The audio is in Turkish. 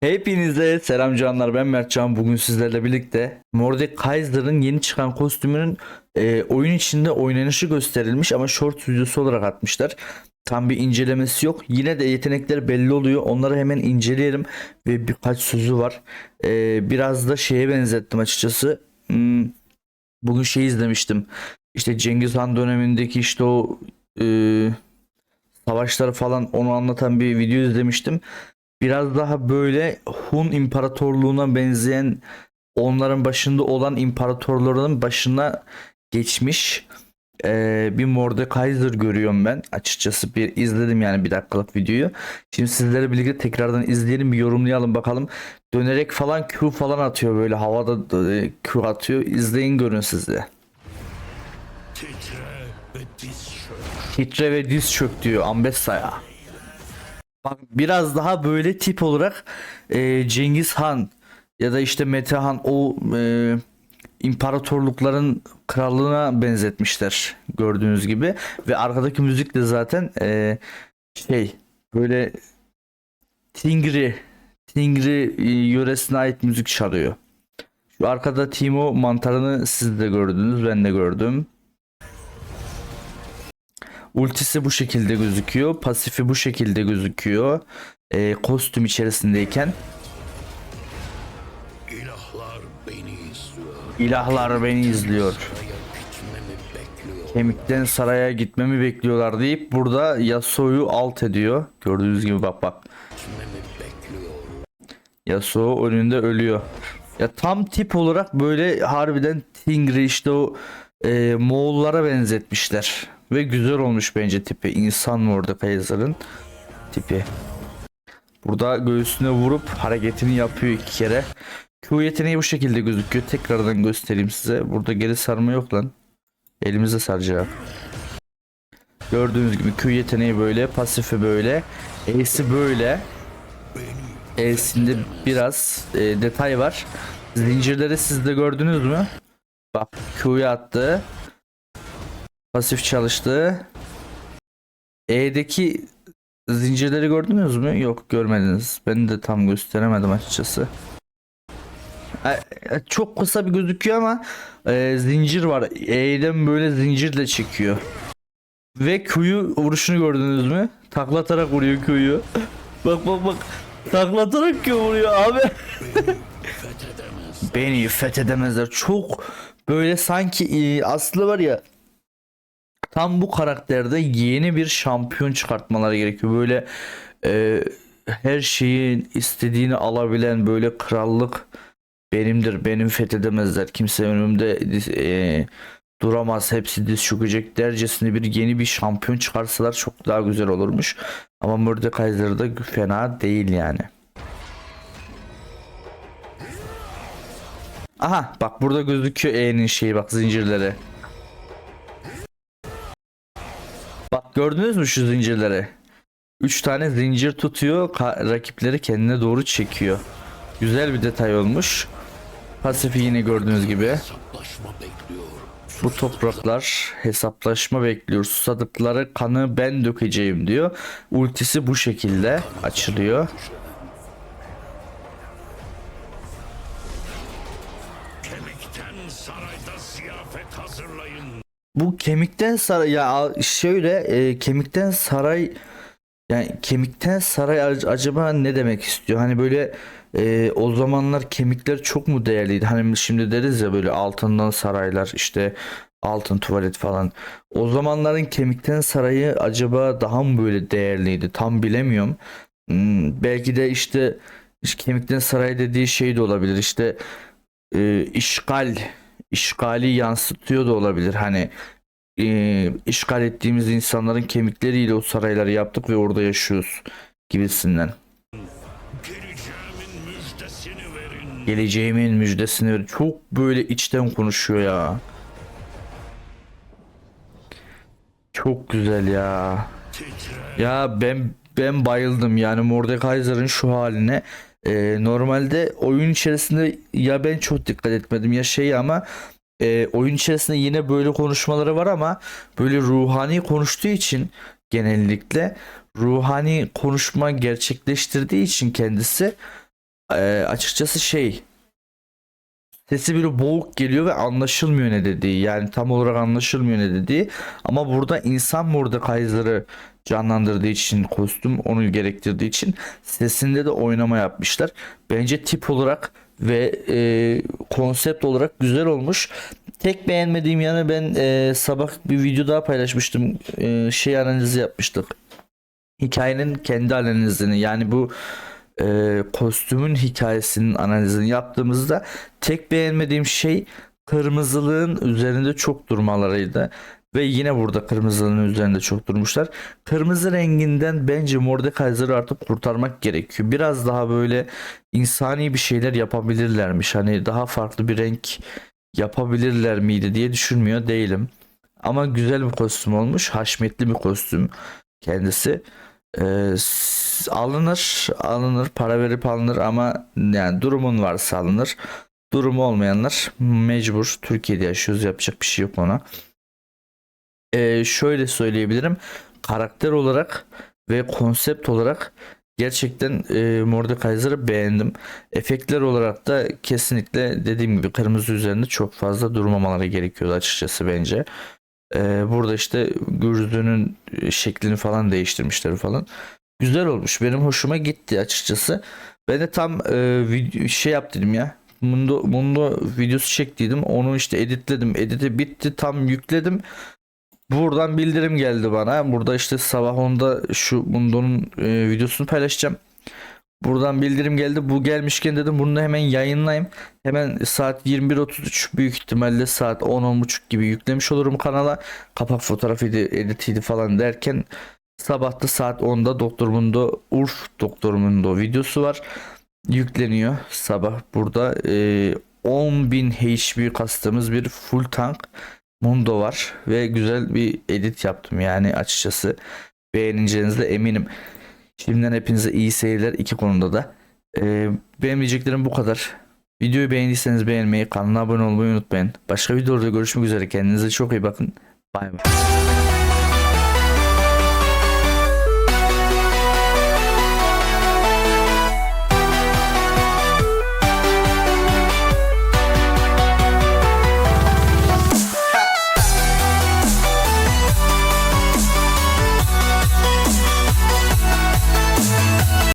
Hepinize selam canlar ben Mertcan bugün sizlerle birlikte Mordekaiser'ın yeni çıkan kostümünün e, oyun içinde oynanışı gösterilmiş ama short videosu olarak atmışlar. Tam bir incelemesi yok. Yine de yetenekler belli oluyor. Onları hemen inceleyelim ve birkaç sözü var. E, biraz da şeye benzettim açıkçası. Hmm, bugün şey izlemiştim. İşte Cengiz Han dönemindeki işte o e, savaşları falan onu anlatan bir video izlemiştim biraz daha böyle Hun İmparatorluğuna benzeyen onların başında olan imparatorların başına geçmiş eee, bir Mordekaiser görüyorum ben. Açıkçası bir izledim yani bir dakikalık videoyu. Şimdi sizlerle birlikte tekrardan izleyelim bir yorumlayalım bakalım. Dönerek falan Q falan atıyor böyle havada e, Q atıyor. İzleyin görün siz de. Titre ve diz çök. titre ve diz çök diyor Ambessa'ya Bak biraz daha böyle tip olarak e, Cengiz Han ya da işte Mete Han o e, imparatorlukların krallığına benzetmişler gördüğünüz gibi ve arkadaki müzik de zaten e, şey böyle Tingri Tingri e, yöresine ait müzik çalıyor. Şu arkada Timo mantarını siz de gördünüz ben de gördüm. Ultisi bu şekilde gözüküyor. Pasifi bu şekilde gözüküyor. Ee, kostüm içerisindeyken. İlahlar beni izliyor. İlahlar beni izliyor. Kemikten saraya gitmemi bekliyorlar deyip burada Yasuo'yu alt ediyor. Gördüğünüz gibi bak bak. Yasuo önünde ölüyor. Ya tam tip olarak böyle harbiden Tingri işte o e, Moğollara benzetmişler. Ve güzel olmuş bence tipi. İnsan orada Kaiser'ın tipi. Burada göğsüne vurup hareketini yapıyor iki kere. Q yeteneği bu şekilde gözüküyor. Tekrardan göstereyim size. Burada geri sarma yok lan. Elimize saracak. Gördüğünüz gibi Q yeteneği böyle, pasifi böyle, E'si böyle. E'sinde biraz e, detay var. Zincirleri siz de gördünüz mü? Bak Q'yu attı. Pasif çalıştı. E'deki zincirleri gördünüz mü? Yok görmediniz. Ben de tam gösteremedim açıkçası. E, e, Çok kısa bir gözüküyor ama e, zincir var. E'den böyle zincirle çekiyor. Ve Q'yu vuruşunu gördünüz mü? Taklatarak vuruyor Q'yu. bak bak bak. Taklatarak Q vuruyor abi. Beni fethedemezler. Çok böyle sanki e, aslı var ya tam bu karakterde yeni bir şampiyon çıkartmaları gerekiyor. Böyle e, her şeyin istediğini alabilen böyle krallık benimdir. Benim fethedemezler. Kimse önümde e, duramaz. Hepsi diz çökecek dercesine bir yeni bir şampiyon çıkarsalar çok daha güzel olurmuş. Ama Mordekaiser da fena değil yani. Aha bak burada gözüküyor E'nin şeyi bak zincirleri. Bak gördünüz mü şu zincirleri? 3 tane zincir tutuyor rakipleri kendine doğru çekiyor. Güzel bir detay olmuş. Pasifi yine gördüğünüz gibi. Bu topraklar hesaplaşma bekliyor. Susadıkları kanı ben dökeceğim diyor. Ultisi bu şekilde açılıyor. Bu kemikten saray ya şöyle e, kemikten saray yani kemikten saray ac- acaba ne demek istiyor? Hani böyle e, o zamanlar kemikler çok mu değerliydi? Hani şimdi deriz ya böyle altından saraylar işte altın tuvalet falan. O zamanların kemikten sarayı acaba daha mı böyle değerliydi? Tam bilemiyorum. Hmm, belki de işte, işte kemikten saray dediği şey de olabilir. İşte e, işgal işgali yansıtıyor da olabilir. Hani e, işgal ettiğimiz insanların kemikleriyle o sarayları yaptık ve orada yaşıyoruz gibisinden. Geleceğimin müjdesini verin. Çok böyle içten konuşuyor ya. Çok güzel ya. Ya ben ben bayıldım yani Mordekaiser'ın şu haline. Ee, normalde oyun içerisinde ya ben çok dikkat etmedim ya şey ama e, oyun içerisinde yine böyle konuşmaları var ama böyle ruhani konuştuğu için genellikle ruhani konuşma gerçekleştirdiği için kendisi e, açıkçası şey sesi böyle boğuk geliyor ve anlaşılmıyor ne dediği. Yani tam olarak anlaşılmıyor ne dediği. Ama burada insan Mordekaiser'ı canlandırdığı için kostüm onu gerektirdiği için sesinde de oynama yapmışlar. Bence tip olarak ve e, konsept olarak güzel olmuş. Tek beğenmediğim yanı ben e, sabah bir video daha paylaşmıştım. E, şey analizi yapmıştık. Hikayenin kendi analizini yani bu e, kostümün hikayesinin analizini yaptığımızda tek beğenmediğim şey kırmızılığın üzerinde çok durmalarıydı. Ve yine burada kırmızılığın üzerinde çok durmuşlar. Kırmızı renginden bence Mordekaiser'ı artık kurtarmak gerekiyor. Biraz daha böyle insani bir şeyler yapabilirlermiş. Hani daha farklı bir renk yapabilirler miydi diye düşünmüyor değilim. Ama güzel bir kostüm olmuş. Haşmetli bir kostüm kendisi. S- alınır, alınır, para verip alınır ama yani durumun varsa alınır. Durumu olmayanlar mecbur. Türkiye'de yaşıyoruz, yapacak bir şey yok ona. Ee, şöyle söyleyebilirim. Karakter olarak ve konsept olarak gerçekten e, Mordekaiser'ı beğendim. Efektler olarak da kesinlikle dediğim gibi kırmızı üzerinde çok fazla durmamaları gerekiyordu açıkçası bence. Ee, burada işte gürzünün şeklini falan değiştirmişler falan. Güzel olmuş. Benim hoşuma gitti açıkçası. Ben de tam e, şey yaptım ya. Mundo, Mundo videosu çektiydim. Onu işte editledim. Editi bitti. Tam yükledim. Buradan bildirim geldi bana. Burada işte sabah 10'da şu Mundo'nun e, videosunu paylaşacağım. Buradan bildirim geldi. Bu gelmişken dedim bunu da hemen yayınlayayım. Hemen saat 21.33 büyük ihtimalle saat 10-10.30 gibi yüklemiş olurum kanala. Kapak fotoğrafıydı, editiydi falan derken sabahta saat 10'da Doktor Mundo Urf Doktor Mundo videosu var. Yükleniyor sabah. Burada e, 10.000 HP kastığımız bir full tank Mundo var ve güzel bir edit yaptım yani açıkçası beğeneceğinizde eminim. Şimdiden hepinize iyi seyirler iki konuda da. Ee, benim bu kadar. Videoyu beğendiyseniz beğenmeyi, kanala abone olmayı unutmayın. Başka videoda görüşmek üzere. Kendinize çok iyi bakın. Bay bay.